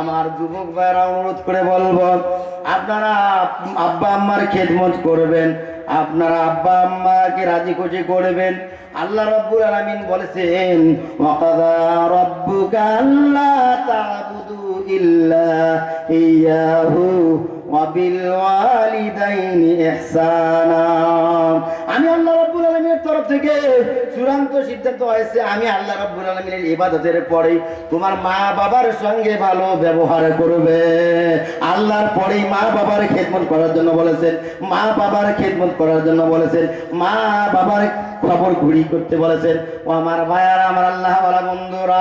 আমার যুবক ভাইরা অনুরোধ করে বলব, আপনারা আব্বা আম্মার খেদমত করবেন, আপনারা আব্বা আম্মাকে রাজি খুশি করবেন। আল্লাহ রব্বুল আলামিন বলেছেন, ওয়াকাদা রাব্বুকা আল্লা তা'বুদু ইল্লা ইয়াহু ওয়া বিল ওয়ালিদাইনি ইহসানা। থেকে চূড়ান্ত সিদ্ধান্ত হয়েছে, আমি আল্লাহ রাব্বুল আলামিনের ইবাদতের পরে তোমার মা বাবার সঙ্গে ভালো ব্যবহার করবে। আল্লাহর পরেই মা বাবার খেদমত করার জন্য বলেছেন, মা বাবার খেদমত করার জন্য বলেছেন, মা বাবার খবর ঘুরি করতে বলেছেন, ও আমার ভাইয়ারা আমার আল্লাহ বন্ধুরা,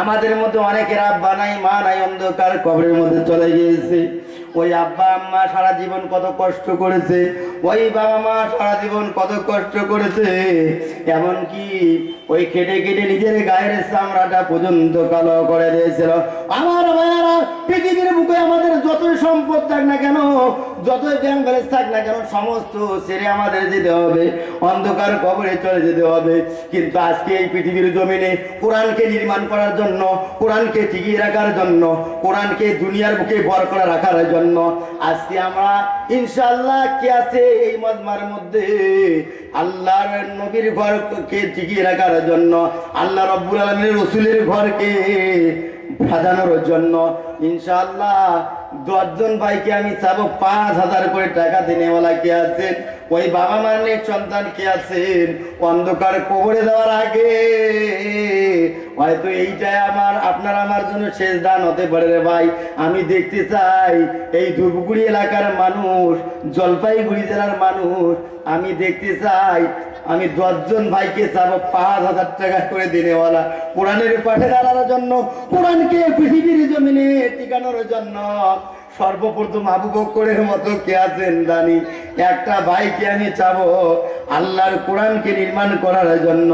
আমাদের মধ্যে অনেকের আব্বা নাই, মা নাই, অন্ধকার কবরের মধ্যে চলে গিয়েছে। ওই আব্বা আম্মা সারা জীবন কত কষ্ট করেছে, ওই বাবা মা সারা জীবন কত কষ্ট করেছে। এমনকি ওই খেটে কেটে নিজের গায়ের চামড়াটা পর্যন্ত কালো করে দিয়েছিল। আমার ভাইয়ারা, পৃথিবীর বুকে আমাদের যতই সম্পদ থাক না কেন যতই ব্যাংক ব্যালেন্স থাক না কেন, সমস্ত ছেড়ে আমাদের যেতে হবে। অন্ধকার কবরে চলে যেতে হবে। কিন্তু আজকে এই পৃথিবীর জমিনে কোরআনকে নির্মাণ করার জন্য, কোরআনকে টিকিয়ে রাখার জন্য, কোরআনকে দুনিয়ার বুকে বর করে রাখার জন্য আজকে আমরা ইনশাল্লাহ কে আছে এই মজমার মধ্যে? আল্লাহর নবীর ঘরকে টিকিয়ে রাখার জন্য, আল্লাহ রব্বুল আলমীর রসুলের ঘরকে সাজানোর জন্য। ইনশাল্লাহ দশজন ভাইকে আমি চাবো, পাঁচ হাজার করে টাকা দিনেওয়ালা কে আছেন ওই বাবা মানের সন্তান কে আছেন অন্ধকার কবরে দেওয়ার আগে। হয়তো এইটাই আমার, আপনার আমার জন্য শেষ দান হতে পারে রে ভাই। আমি দেখতে চাই, এই ধূপগুড়ি এলাকার মানুষ, জলপাইগুড়ি জেলার মানুষ, আমি দেখতে চাই আমি দশজন ভাইকে চাবো পাঁচ হাজার টাকা করে দিনেওয়ালা। কোরআনের পাশে দাঁড়ানোর জন্য, কোরআনকে পৃথিবীর জমিনে টিকানোর জন্য। সর্বপ্রথম আবু বক্করের মতো কে আছেন দানি একটা ভাইকে আমি চাবো আল্লাহর কোরআনকে নির্মাণ করার জন্য।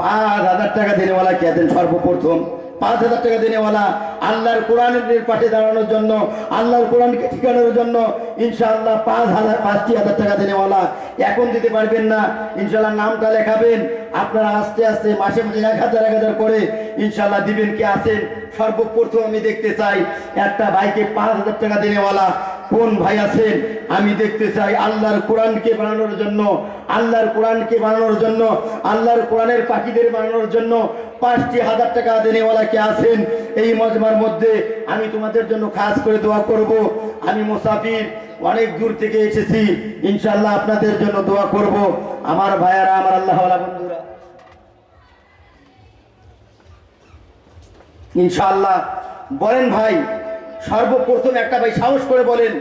পাঁচ হাজার টাকা দিনেওয়ালা কে আছেন সর্বপ্রথম? পাঁচ হাজার টাকা দিনেওয়ালা আল্লাহর কোরআনের পাঠে দাঁড়ানোর জন্য, আল্লাহর কোরআনকে ঠিকানোর জন্য ইনশাআল্লাহ পাঁচ হাজার, পাঁচটি হাজার টাকা দিনেওয়ালা এখন দিতে পারবেন না। ইনশাআল্লাহ নামটা লেখাবেন। আপনারা আস্তে আস্তে মাসে মাসে এক হাজার এক হাজার করে ইনশাআল্লাহ দিবেন কে আছেন? সর্বপ্রথম আমি দেখতে চাই, একটা ভাইকে পাঁচ হাজার টাকা দিনেওয়ালা কোন ভাই আছেন? আমি দেখতে চাই আল্লাহর কোরআনকে বানানোর জন্য, আল্লাহর কোরআনকে বানানোর জন্য, আল্লাহর কোরআনের পাখিদের বানানোর জন্য পাঁচটি হাজার টাকা দেনেওয়ালা কে আছেন? এই মজমার মধ্যে আমি তোমাদের জন্য খাস করে দোয়া করব। আমি মুসাফির অনেক দূর থেকে এসেছি। ইনশাল্লাহ আপনাদের জন্য দোয়া করব। আমার ভাইয়ারা, আমার আল্লাহওয়ালা বন্ধুরা। ইনশাল্লাহ বলেন ভাই সর্বপ্রথম একটা ভাই সাহস করে বলেন,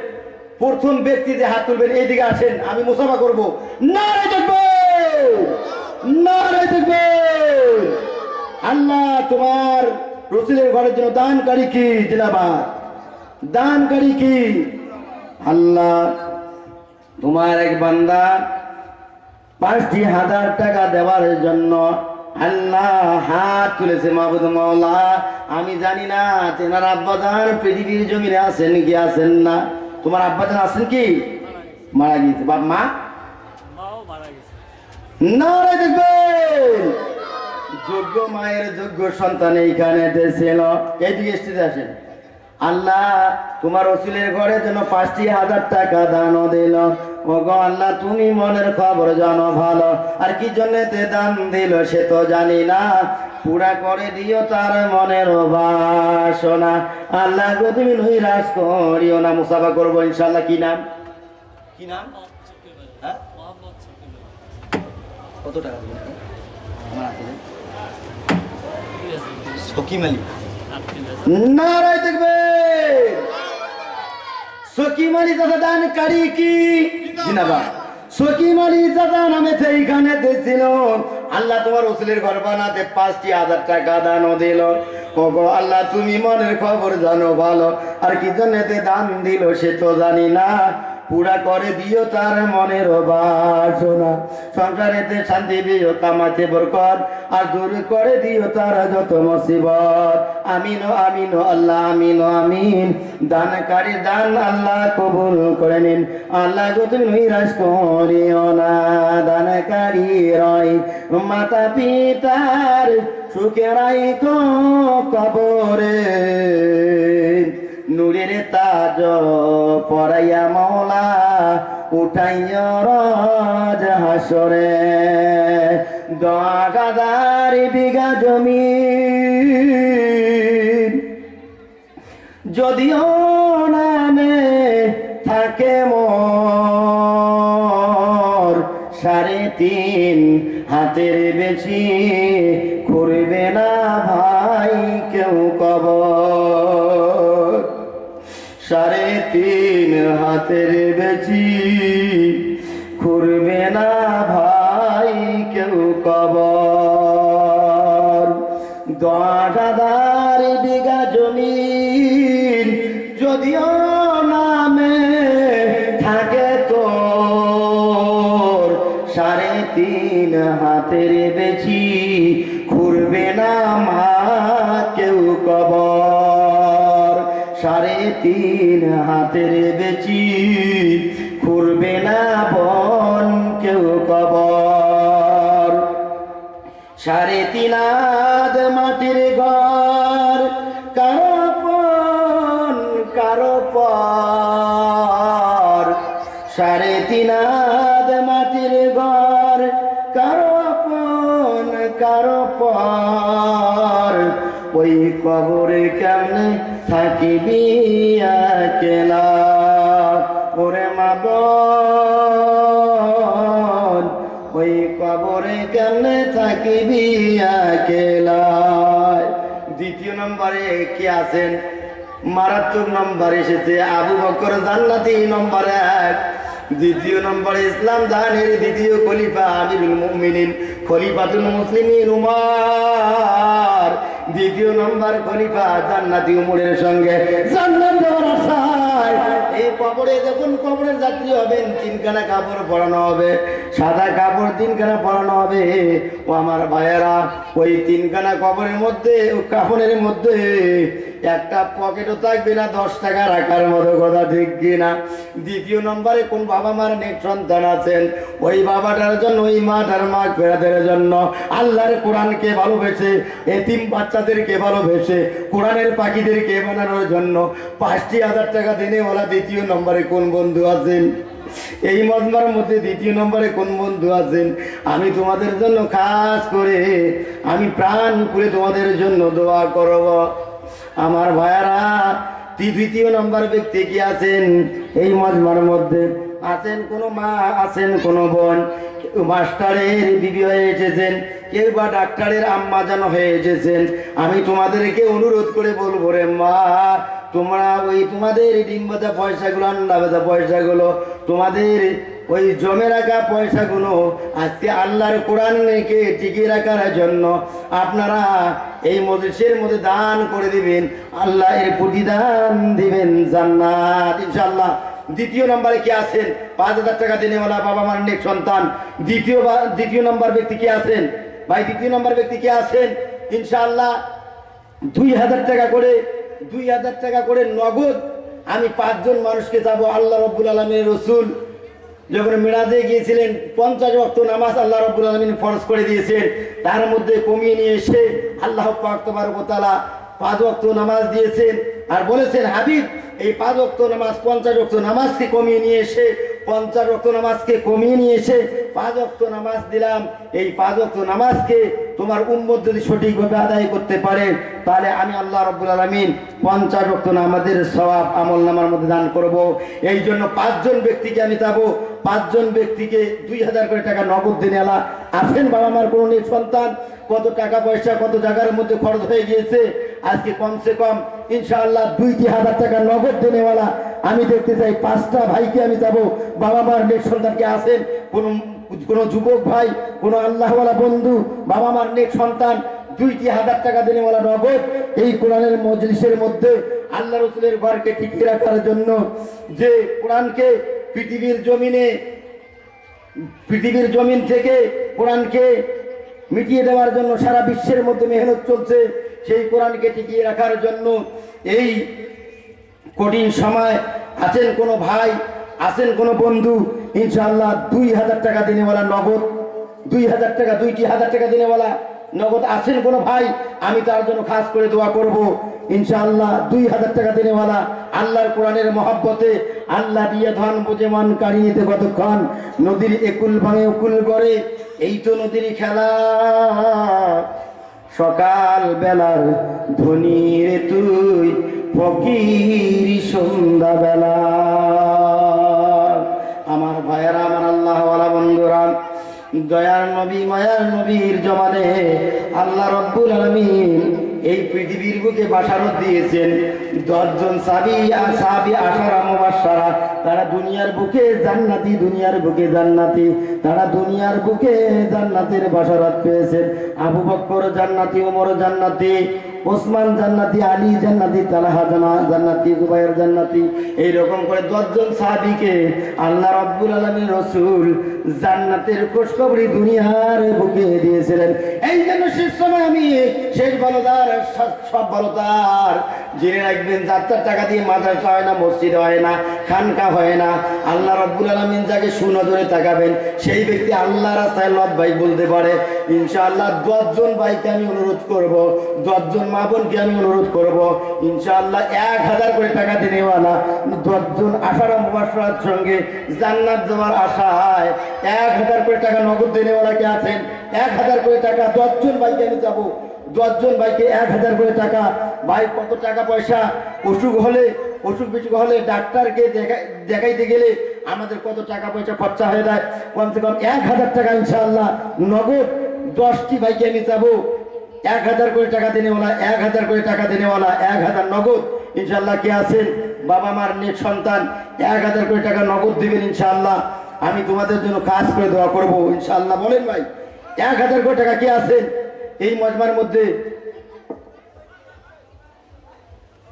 প্রথম ব্যক্তি যে হাত তুলবেন, এইদিকে আসেন, আমি মুসাফা করব। না রে দেখব না রে দেখব আল্লাহ তোমার রসুলের ঘরের জন্য দানকারী কি, জিনাবাদ? দানকারী কি? আল্লাহ তোমার এক বান্দা পাঁচটি হাজার টাকা দেওয়ার জন্য আল্লাহ হাত তুলেছে মাহবুদ মাওলা। আমি জানি না তেনার আব্বাদান পৃথিবীর জমিনে আছেন কি আছেন না। তোমার আব্বাদান আছেন কি? মারা গিয়েছে। বাপ মা? মাও মারা গেছে। না রে দেখবেন। যোগ্য মায়ের যোগ্য সন্তান এইখানে ছিল এইদিকে স্টেজে আসেন। আল্লাহ তোমার রসুলের ঘরে যেন পাঁচটি হাজার টাকা দান দিল। ও গো আল্লাহ তুমি মনের খবর জানো ভালো। আর কি জন্য তে দান দিল সে তো জানি না। পুরা করে দিও তার মনের বাসনা আল্লাহ গো তুমি নৈরাশ করিও না। মুসাফা করব ইনশাল্লাহ কি নাম? কি নাম? হ্যাঁ? কত টাকা আমার হাতে সকিম আলী। নারায় সকিম আলী দাদা দান কারি কি? জিনাবা সকিম আলী দাদা নামে সেইখানে দিছিল আল্লাহ তোমার রসুলের ঘর বানাতে পাঁচটি হাজার টাকা দান দিল। ওগো আল্লাহ তুমি মনের খবর জানো ভালো। আর কি জন্যতে দান দিল সে তো জানি না। পুরা করে দিও তার মনের বাসনা। সংসারেতে শান্তি দিও, কামাতে বরকত, আর দূর করে দিও তার যত মুসিবত। আমিন আমিন আল্লাহ, আমিন আমিন। দানকারী দান আল্লাহ কবুল করে নিন। আল্লাহ গো তুমি নৈরাশ করিও না, দানকারী রয়। মাতা পিতার সুখে রাইকো কবরে। নূরের তাজ পরাইয়া মাওলা, উঠাইয়া রাজ বিঘা জমি যদিও নামে থাকে মোর, সাড়ে তিন হাতের বেশি করবে না ভাই কেউ কবর। সাড়ে তিন হাতের বেশি করবে না ভাই কেউ কবর। হাজার বিঘা জমি যদিও নামে থাকে তোর। সাড়ে তিন হাতের বেশি খুরবে না মা তিন হাতের বেশি খুরবে না বন কেউ কবর। সাড়ে তিন মাটির ঘর, কারও পন কারও পর। সাড়ে তিন মাটির ঘর, কারও পন কারও পর। ওই কবরে কেমনে থাকিবি কেলা ওরে মা বোন, ওই কবরে কেমনে থাকিবি একেলায় দ্বিতীয় নম্বরে কি আছেন? মারাত্মক নম্বর এসেছে, আবু বকর জান্নাতি নম্বর এক। দ্বিতীয় নম্বরে ইসলাম জাহানের দ্বিতীয় খলিফা আমিরুল মুমিনিন, খলিফাতুল মুসলিমিন উমার। দ্বিতীয় নম্বর খলিফা জান্নাতি উমরের সঙ্গে। এই কবরে যখন কবরের যাত্রী হবেন তিনখানা কাপড় পরানো হবে, সাদা কাপড় তিনখানা পরানো হবে। ও আমার ভাইয়েরা, ওই তিনখানা কবরের মধ্যে কাপড়ের মধ্যে একটা পকেটও থাকবে না, দশ টাকা রাখার মতো কথা, ঠিক কিনা দ্বিতীয় নম্বরে কোন বাবা মার নেক সন্তান আছেন? ওই বাবাটার জন্য, ওই মাটার মা ফেরাদের জন্য আল্লাহর কোরআনকে ভালোবেসে, এতিম বাচ্চাদেরকে ভালোবেসে, কোরআনের পাখিদেরকে বানানোর জন্য পাঁচটি হাজার টাকা দিনে ওরা দ্বিতীয় নম্বরে কোন বন্ধু আছেন? এই মজমার মধ্যে দ্বিতীয় নম্বরে কোন বন্ধু আছেন? আমি তোমাদের জন্য খাস করে, আমি প্রাণ করে তোমাদের জন্য দোয়া করব। আমার ভাইয়ারা, তি- দ্বিতীয় নম্বর ব্যক্তি কি আছেন? এই মজমার মধ্যে আছেন কোনো মা, আছেন কোনো বোন? মাস্টারের বিবি হয়ে এসেছেন, কেউ বা ডাক্তারের আম্মা যেন হয়ে এসেছেন। আমি তোমাদেরকে অনুরোধ করে বলব রে মা, তোমরা ওই তোমাদের ডিম বাজা পয়সাগুলো, আন্ডা বাজা পয়সাগুলো তোমাদের ওই জমে রাখা পয়সাগুলো আজকে আল্লাহর কোরআনকে টিকিয়ে রাখার জন্য আপনারা এই মজলিসের মধ্যে দান করে দিবেন, আল্লাহ এর প্রতিদান দিবেন জান্নাত। ইনশাআল্লাহ। দ্বিতীয় নম্বরে কি আছেন? পাঁচ হাজার টাকা দিনেওয়ালা বাবা মার নেক সন্তান। দ্বিতীয় দ্বিতীয় নম্বর ব্যক্তি কি আছেন? ভাই, দ্বিতীয় নম্বর ব্যক্তি কি আছেন? ইনশাআল্লাহ। দুই হাজার টাকা করে, দুই হাজার টাকা করে নগদ আমি পাঁচজন মানুষকে যাব, আল্লাহ রব্বুল আলমীর রসুল। যখন মেরাজে গিয়েছিলেন, পঞ্চাশ অক্ত নামাজ আল্লাহ রব্বুল আলমিন ফরজ করে দিয়েছেন। তার মধ্যে কমিয়ে নিয়ে এসে আল্লাহ পাকতবারকতালা পাঁচ অক্ত নামাজ দিয়েছেন। আর বলেছেন, হাবিব, এই পাঁচ অক্ত নামাজ, পঞ্চাশ অক্ত নামাজকে কমিয়ে নিয়ে এসে পঞ্চাশ অক্ত নামাজকে কমিয়ে নিয়ে এসে পাঁচ অক্ত নামাজ দিলাম। এই পাঁচ অক্ত নামাজকে তোমার উম্মত যদি সঠিকভাবে আদায় করতে পারে, তাহলে আমি আল্লাহ রব্বুল আলমিন পঞ্চাশ অক্ত নামাজের সবাব আমল নামার মধ্যে দান করব। এই জন্য পাঁচজন ব্যক্তিকে আমি যাব পাঁচজন ব্যক্তিকে দুই হাজার করে টাকা নগদ দিনে আলা। আছেন বাবা মার কোনো নেই সন্তান। কত টাকা পয়সা, কত জায়গার মধ্যে খরচ হয়ে গিয়েছে। আজকে কমসে কম ইনশাআল্লাহ দুইটি হাজার টাকা নগদ দেনেওয়ালা আমি দেখতে চাই পাঁচটা ভাইকে আমি যাব। বাবা মার নেট সন্তানকে আসেন কোন, কোনো যুবক ভাই, কোনো আল্লাহওয়ালা বন্ধু বাবা মার নেট সন্তান, দুইটি হাজার টাকা দেনেওয়ালা নগদ। এই কোরআনের মজলিসের মধ্যে আল্লাহ রসুলের ঘরকে টিকিয়ে রাখার জন্য যে কোরআনকে পৃথিবীর জমিনে, পৃথিবীর জমিন থেকে কোরআনকে মিটিয়ে দেওয়ার জন্য সারা বিশ্বের মধ্যে মেহনত চলছে, সেই কোরআনকে টিকিয়ে রাখার জন্য এই কঠিন সময়, আছেন কোনো ভাই, আছেন কোনো বন্ধু, ইনশাআল্লাহ দুই হাজার টাকা দিনেওয়ালা নগদ, দুই হাজার টাকা, দুইটি হাজার টাকা দিনেওয়ালা নগদ আছেন কোনো ভাই, আমি তার জন্য খাস করে দোয়া করব। ইনশাআল্লাহ দুই হাজার টাকা দিনেওয়ালা আল্লাহর কোরআনের মহাব্বতে আল্লাহ দিয়ে ধন বুঝে মন কাড়িয়েতে কতক্ষণ? নদীর একুল ভাঙে উকুল করে, এই তো নদীর খেলা। সকাল বেলার ধনী তুই ফকির সন্ধ্যা বেলা আমার ভাইয়েরা, আমার আল্লাহওয়ালা বন্ধুরা, দয়ার নবী, মায়ার নবীর জমানে আল্লাহ রব্বুল আলমিন এই পৃথিবীর বুকে বাসারত দিয়েছেন। দশজন সাবি আর সাবি আশারা মুবাসারা তারা দুনিয়ার বুকে জান্নাতি, দুনিয়ার বুকে জান্নাতি, তারা দুনিয়ার বুকে জান্নাতের বাসারত পেয়েছেন। আবু বক্কর জান্নাতি, ওমর জান্নাতি ওসমান জান্নাতি, আলী জান্নাতি, তালাহা জানা জান্নাতি, জুবাইর জান্নাতি, এইরকম করে দশজন সাহাবিকে আল্লাহ রব্বুল আলমী রসুল জান্নাতের খোঁজখবরি দুনিয়ার বুকে দিয়েছিলেন। এই জন্য শেষ সময় আমি শেষ ভালোদার সব ভালোদার জেনে রাখবেন, যাত্রার টাকা দিয়ে মাদ্রাসা হয় না, মসজিদ হয় না, খানকা হয় না। আল্লাহ রব্বুল আলমিন যাকে সুনজরে তাকাবেন, সেই ব্যক্তি আল্লাহ রাস্তায় লত ভাই বলতে পারে, ইনশাআল্লাহ দশজন ভাইকে আমি অনুরোধ করব, দশজন মা বোনকে আমি অনুরোধ করব, ইনশাআল্লাহ এক হাজার করে টাকা দিনেওয়ালা দশজন আশারা মুবাসরার সঙ্গে জান্নাত দেওয়ার আশায় এক হাজার করে টাকা নগদ দিনেওয়ালা কে আছেন। এক হাজার করে টাকা দশজন ভাইকে আমি যাব। দশজন ভাইকে এক হাজার করে টাকা। ভাই, কত টাকা পয়সা? অসুখ হলে, অসুখ বিসুখ হলে ডাক্তারকে দেখা- দেখাইতে গেলে আমাদের কত টাকা পয়সা খরচা হয়ে যায়। কমসে কম এক হাজার টাকা ইনশাআল্লাহ নগদ দশটি ভাইকে আমি যাব। এক হাজার করে টাকা দেনেওয়ালা, এক হাজার করে টাকা দেনেওয়ালা, এক হাজার নগদ ইনশাল্লাহ কে আছেন? বাবা মার নেট সন্তান, এক হাজার করে টাকা নগদ দিবেন ইনশাল্লাহ আমি তোমাদের জন্য কাজ করে দোয়া করব ইনশাল্লাহ বলেন ভাই, এক হাজার করে টাকা কে আছেন? এই মজমার মধ্যে।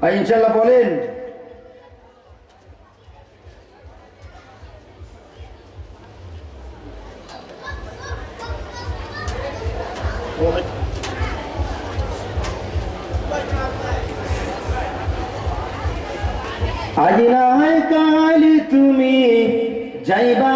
ভাই ইনশাল্লাহ বলেন। যাইবা